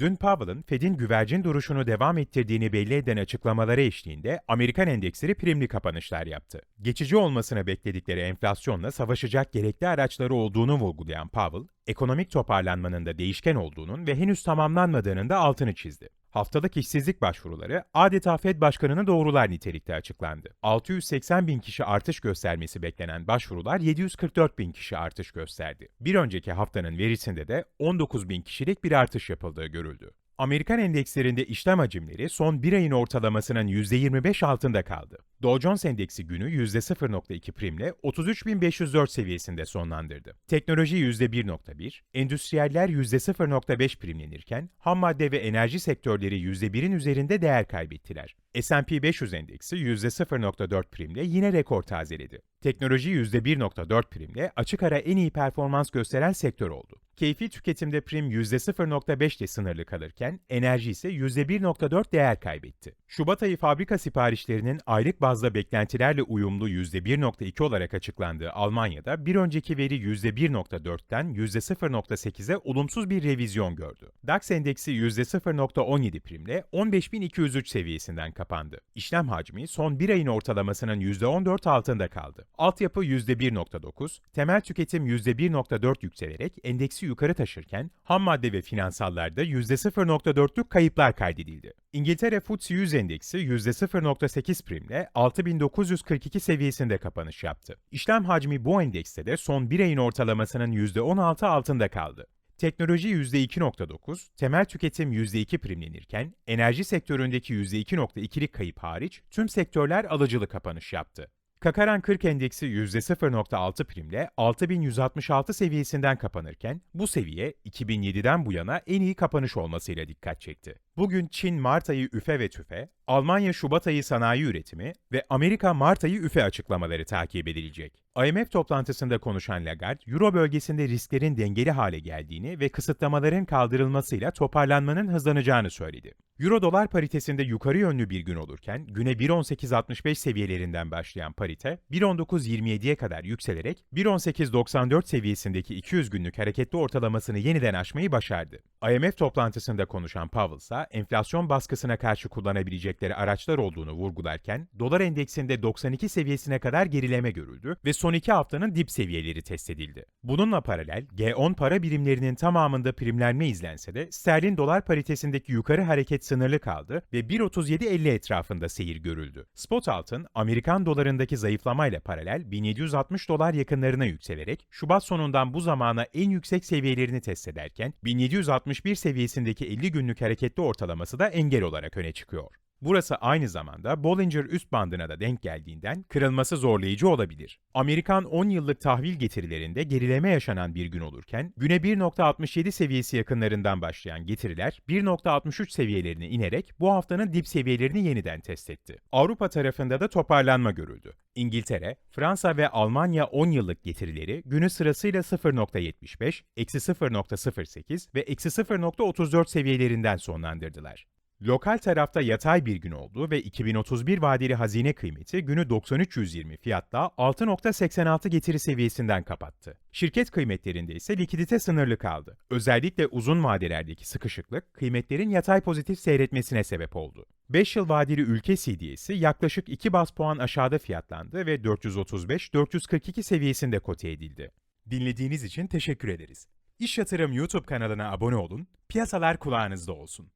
Dün Powell'ın Fed'in güvercin duruşunu devam ettirdiğini belli eden açıklamaları eşliğinde Amerikan endeksleri primli kapanışlar yaptı. Geçici olmasını bekledikleri enflasyonla savaşacak gerekli araçları olduğunu vurgulayan Powell, ekonomik toparlanmanın da değişken olduğunun ve henüz tamamlanmadığının da altını çizdi. Haftalık işsizlik başvuruları adeta Fed Başkanı'nı doğrular nitelikte açıklandı. 680 bin kişi artış göstermesi beklenen başvurular 744 bin kişi artış gösterdi. Bir önceki haftanın verisinde de 19 bin kişilik bir artış yapıldığı görüldü. Amerikan endekslerinde işlem hacimleri son bir ayın ortalamasının %25 altında kaldı. Dow Jones Endeksi günü %0.2 primle 33.504 seviyesinde sonlandırdı. Teknoloji %1.1, endüstriyeller %0.5 primlenirken ham madde ve enerji sektörleri %1'in üzerinde değer kaybettiler. S&P 500 endeksi %0.4 primle yine rekor tazeledi. Teknoloji %1.4 primle açık ara en iyi performans gösteren sektör oldu. Keyfi tüketimde prim %0.5 ile sınırlı kalırken enerji ise %1.4 değer kaybetti. Şubat ayı fabrika siparişlerinin aylık bazda beklentilerle uyumlu %1.2 olarak açıklandığı Almanya'da bir önceki veri %1.4'ten %0.8'e olumsuz bir revizyon gördü. DAX endeksi %0.17 primle 15.203 seviyesinden kapandı. İşlem hacmi son bir ayın ortalamasının %14 altında kaldı. Altyapı %1.9, temel tüketim %1.4 yükselerek endeksi yukarı taşırken ham madde ve finansallarda %0.4'lük kayıplar kaydedildi. İngiltere FTSE 100 endeksi %0.8 primle 6942 seviyesinde kapanış yaptı. İşlem hacmi bu endekste de son bir ayın ortalamasının %16 altında kaldı. Teknoloji %2.9, temel tüketim %2 primlenirken enerji sektöründeki %2.2'lik kayıp hariç tüm sektörler alıcılı kapanış yaptı. Kakaran 40 endeksi %0.6 primle 6166 seviyesinden kapanırken bu seviye 2007'den bu yana en iyi kapanış olmasıyla dikkat çekti. Bugün Çin Mart ayı üfe ve tüfe, Almanya Şubat ayı sanayi üretimi ve Amerika Mart ayı üfe açıklamaları takip edilecek. IMF toplantısında konuşan Lagarde, Euro bölgesinde risklerin dengeli hale geldiğini ve kısıtlamaların kaldırılmasıyla toparlanmanın hızlanacağını söyledi. Euro dolar paritesinde yukarı yönlü bir gün olurken güne 1.1865 seviyelerinden başlayan parite 1.1927'ye kadar yükselerek 1.1894 seviyesindeki 200 günlük hareketli ortalamasını yeniden aşmayı başardı. IMF toplantısında konuşan Powell ise enflasyon baskısına karşı kullanabilecekleri araçlar olduğunu vurgularken dolar endeksinde 92 seviyesine kadar gerileme görüldü ve son iki haftanın dip seviyeleri test edildi. Bununla paralel G10 para birimlerinin tamamında primlenme izlense de sterlin dolar paritesindeki yukarı hareket sınırlı kaldı ve 1.37.50 etrafında seyir görüldü. Spot altın, Amerikan dolarındaki zayıflamayla paralel 1760 dolar yakınlarına yükselerek Şubat sonundan bu zamana en yüksek seviyelerini test ederken 1761 seviyesindeki 50 günlük hareketli ortalaması da engel olarak öne çıkıyor. Burası aynı zamanda Bollinger üst bandına da denk geldiğinden kırılması zorlayıcı olabilir. Amerikan 10 yıllık tahvil getirilerinde gerileme yaşanan bir gün olurken, güne 1.67 seviyesi yakınlarından başlayan getiriler 1.63 seviyelerine inerek bu haftanın dip seviyelerini yeniden test etti. Avrupa tarafında da toparlanma görüldü. İngiltere, Fransa ve Almanya 10 yıllık getirileri günü sırasıyla 0.75, eksi 0.08 ve eksi 0.34 seviyelerinden sonlandırdılar. Lokal tarafta yatay bir gün oldu ve 2031 vadeli hazine kıymeti günü 93.120 fiyatla 6.86 getiri seviyesinden kapattı. Şirket kıymetlerinde ise likidite sınırlı kaldı. Özellikle uzun vadelerdeki sıkışıklık kıymetlerin yatay pozitif seyretmesine sebep oldu. 5 yıl vadeli ülke CDS'i yaklaşık 2 bas puan aşağıda fiyatlandı ve 435-442 seviyesinde kote edildi. Dinlediğiniz için teşekkür ederiz. İş Yatırım YouTube kanalına abone olun, piyasalar kulağınızda olsun.